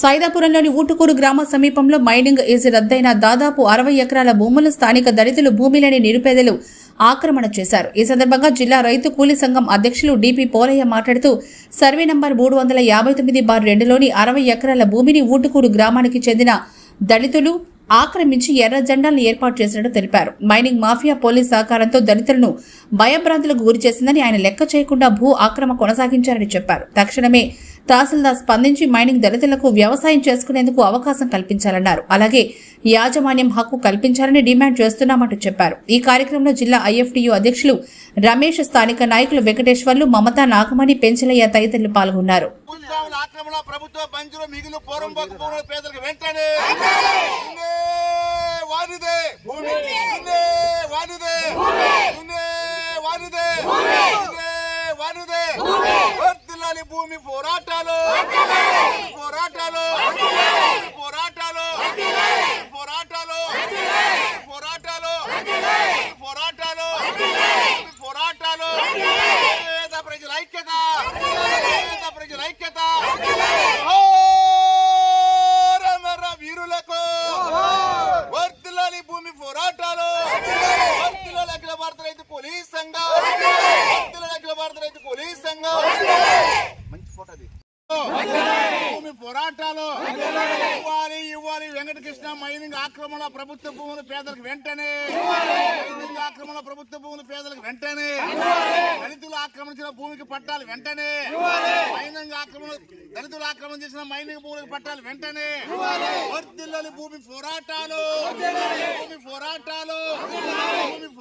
సైదాపురంలోని ఊటుకూరు గ్రామ సమీపంలో mining easy రద్దయిన దాదాపు అరవై ఎకరాల భూములు స్థానిక దళితులు భూమిలేని నిరుపేదలు ఆక్రమణ చేశారు. ఈ సందర్భంగా జిల్లా రైతు కూలీ సంఘం అధ్యక్షులు డిపి పోలయ్య మాట్లాడుతూ సర్వే నంబర్ మూడు వందల యాభై తొమ్మిది బార్ రెండులోని అరవై ఎకరాల భూమిని ఊటుకూరు గ్రామానికి చెందిన దళితులు ఆక్రమించి ఎర్ర జెండాలను ఏర్పాటు చేసినట్టు తెలిపారు. మైనింగ్ మాఫియా పోలీస్ సహకారంతో దళితులను భయభ్రాంతులకు గురి చేసిందని ఆయన లెక్క చేయకుండా భూ ఆక్రమ కొనసాగించారని చెప్పారు. తక్షణమే తహసీల్దార్ స్పందించి మైనింగ్ దళితులకు వ్యవసాయం చేసుకునేందుకు అవకాశం కల్పించాలన్నారు. అలాగే యాజమాన్యం హక్కు కల్పించాలని డిమాండ్ చేస్తున్నామంటూ చెప్పారు. ఈ కార్యక్రమంలో జిల్లా ఐఎఫ్టియు అధ్యక్షులు రమేష్ స్థానిక నాయకులు వెంకటేశ్వర్లు మమతా నాగమణి పెంచలయ్య తదితరులు పాల్గొన్నారు. వారిదే. వారిదే. వారిదే. ఉండే భూమి పోరాటాలు. పోరాటాలు. పోరాటాలు. పోరాటాలు. పోరాటాలు. పోరాటాలు. పోరాటాలు. పేద ప్రజల ఐక్యత. పేద ప్రజల ఐక్యత. వీరులకు. వర్ధిల్లాలి భూమి పోరాటాలు. వర్ధిల్లాలి అఖిల భారత రైతు పోలీస్ సంఘం. వర్ధిల్లాలి అఖిల భారత రైతు పోలీస్ సంఘం. భూమి పోరాటాలు. ఇవ్వాలి ఇవ్వాలి. వెంకటకృష్ణ మైనింగ్ ఆక్రమణ ప్రభుత్వ భూములు పేదలకు వెంటనే. మైనింగ్ ఆక్రమణ ప్రభుత్వ భూములు పేదలకు వెంటనే. దళితులు ఆక్రమించిన భూమికి పట్టాలి వెంటనే. మైనింగ్ ఆక్రమణ దళితులు ఆక్రమణ చేసిన మైనింగ్ భూములకు పట్టాలి వెంటనే. వర్దిల్లని భూమి పోరాటాలు.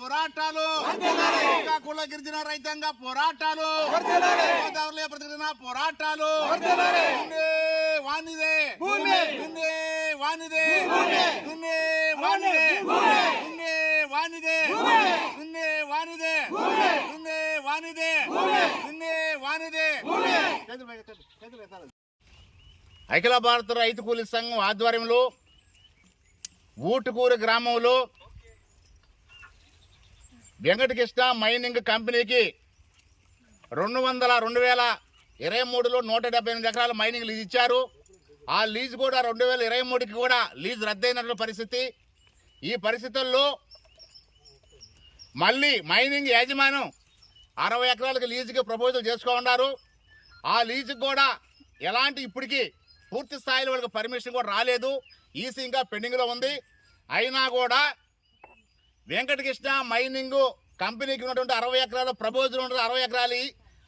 పోరాటాలు శ్రీకాకుళ గిరిజన రైతాంగ పోరాటాలు గోదావరిలో ప్రతిఘటన పోరాటాలు వానిదే వానిదే వానిదే వానిదే వానిదే వానిదే వానిదే అఖిల భారత రైతు కూలీ సంఘం ఆధ్వర్యంలో ఊటుకూరు గ్రామంలో వెంకటకృష్ణ మైనింగ్ కంపెనీకి రెండు వందల రెండు వేల ఇరవై మూడులో నూట డెబ్బై ఎనిమిది ఎకరాల మైనింగ్ లీజ్ ఇచ్చారు. ఆ లీజ్ కూడా రెండు వేల ఇరవై మూడుకి కూడా లీజ్ రద్దయినటువంటి పరిస్థితి. ఈ పరిస్థితుల్లో మళ్ళీ మైనింగ్ యాజమాన్యం అరవై ఎకరాలకు లీజుకి ప్రపోజల్ చేసుకో ఉన్నారు. ఆ లీజుకి కూడా ఎలాంటి ఇప్పటికీ పూర్తి స్థాయిలో వాళ్ళకి పర్మిషన్ కూడా రాలేదు. ఈసీ ఇంకా పెండింగ్లో ఉంది. అయినా కూడా వెంకటకృష్ణ మైనింగ్ కంపెనీకి ఉన్నటువంటి అరవై ఎకరాల ప్రపోజల్ ఉంటుంది. అరవై ఎకరాలు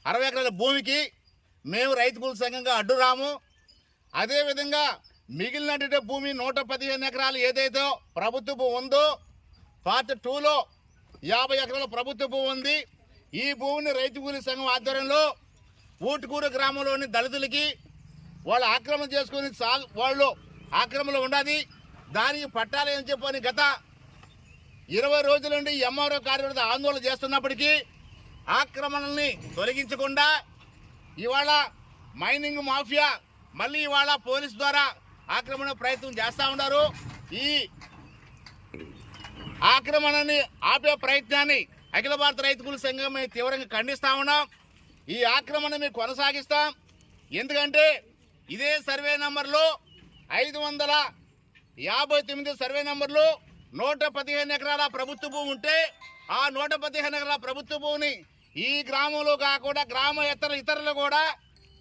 అరవై ఎకరాల భూమికి మేము రైతు కూలి సంఘంగా అడ్డురాము అదేవిధంగా మిగిలినటువంటి భూమి నూట పదిహేను ఎకరాలు ఏదైతే ప్రభుత్వ భూమి ఉందో పార్ట్ టూలో యాభై ఎకరాల ప్రభుత్వ భూమి ఉంది. ఈ భూమిని రైతు కూలి సంఘం ఆధ్వర్యంలో ఊటుకూరు గ్రామంలోని దళితులకి వాళ్ళు ఆక్రమణ చేసుకుని వాళ్ళు ఆక్రమణలో ఉండాలి దానికి పట్టాలి అని చెప్పని గత ఇరవై రోజుల నుండి ఎంఆర్ఓ కార్యకర్త ఆందోళన చేస్తున్నప్పటికీ ఆక్రమణల్ని తొలగించకుండా ఇవాళ మైనింగ్ మాఫియా మళ్ళీ ఇవాళ పోలీస్ ద్వారా ఆక్రమణ ప్రయత్నం చేస్తూ ఉన్నారు. ఈ ఆక్రమణని ఆపే ప్రయత్నాన్ని అఖిల భారత రైతుకుల సంఘం మేము తీవ్రంగా ఖండిస్తా ఉన్నాం. ఈ ఆక్రమణ మేము కొనసాగిస్తాం. ఎందుకంటే ఇదే సర్వే నంబర్లో ఐదు వందల యాభై తొమ్మిది సర్వే నంబర్లో నూట పదిహేను ఎకరాల ప్రభుత్వ భూమి ఉంటే ఆ నూట పదిహేను ఎకరాల ప్రభుత్వ భూమిని ఈ గ్రామంలో కాకుండా గ్రామ ఇతర ఇతరులు కూడా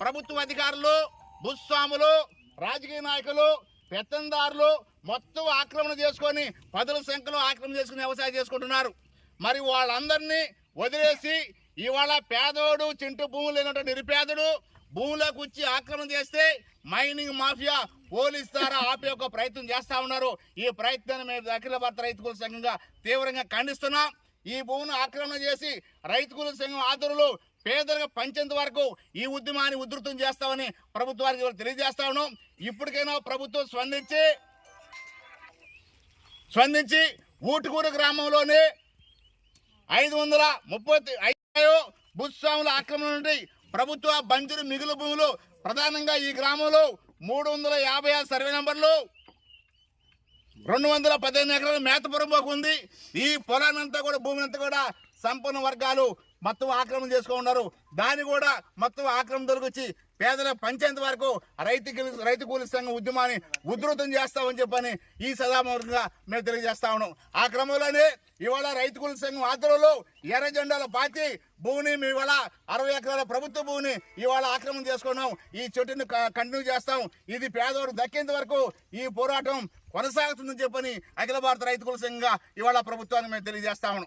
ప్రభుత్వ అధికారులు భూస్వాములు రాజకీయ నాయకులు పెత్తందారులు మొత్తం ఆక్రమణ చేసుకొని పదుల సంఖ్యలో ఆక్రమణ చేసుకుని వ్యవసాయం చేసుకుంటున్నారు. మరి వాళ్ళందరినీ వదిలేసి ఇవాళ పేదోడు చింటు భూములు లేనటువంటి నిరుపేదడు భూములకు వచ్చి ఆక్రమణ చేస్తే మైనింగ్ మాఫియా పోలీస్ ద్వారా ఆపే ఒక ప్రయత్నం చేస్తా ఉన్నారు. ఈ ప్రయత్నాన్ని మేము అఖిల భారత రైతుకుల సంఘంగా తీవ్రంగా ఖండిస్తున్నాం. ఈ భూమిని ఆక్రమణ చేసి రైతుకుల సంఘం ఆధ్వర్యంలో పేదలకు పంచేంత వరకు ఈ ఉద్యమాన్ని ఉధృతం చేస్తామని ప్రభుత్వానికి తెలియజేస్తా ఉన్నాం. ఇప్పటికైనా ప్రభుత్వం స్పందించి స్పందించి ఊటుకూరు గ్రామంలోని ఐదు వందల ముప్పై ఐదు భూస్వాముల ఆక్రమణ నుండి ప్రభుత్వ బంజరు మిగులు భూములు ప్రధానంగా ఈ గ్రామంలో మూడు వందల యాభై ఆరు సర్వే నంబర్లు. రెండు వందల పదిహేను ఎకరాల మేతపురం పోకు ఉంది ఈ పొలానంతా కూడా భూమినంతా కూడా సంపన్న వర్గాలు. మొత్తం ఆక్రమణ చేసుకున్నారు దాన్ని కూడా మొత్తం ఆక్రమణ దొరికొచ్చి పేదల పంచేంత వరకు రైతు రైతు కూలి సంఘం ఉద్యమాన్ని ఉధృతం చేస్తామని చెప్పని ఈ సదామూలంగా మేము తెలియజేస్తా ఉన్నాం. ఆ క్రమంలోనే ఇవాళ రైతు కూలి సంఘం ఆధ్వర్యంలో ఎర్ర పాతి పార్టీ భూమిని ఇవాళ అరవై ఎకరాల ప్రభుత్వ భూమిని ఇవాళ ఆక్రమణ చేసుకున్నాం. ఈ చెట్టుని క- కంటిన్యూ చేస్తాం. ఇది పేదవారు దక్కేంత వరకు ఈ పోరాటం కొనసాగుతుందని చెప్పని అఖిల భారత రైతు కుల సంఘంగా ఇవాళ ప్రభుత్వాన్ని మేము తెలియజేస్తా ఉన్నాం.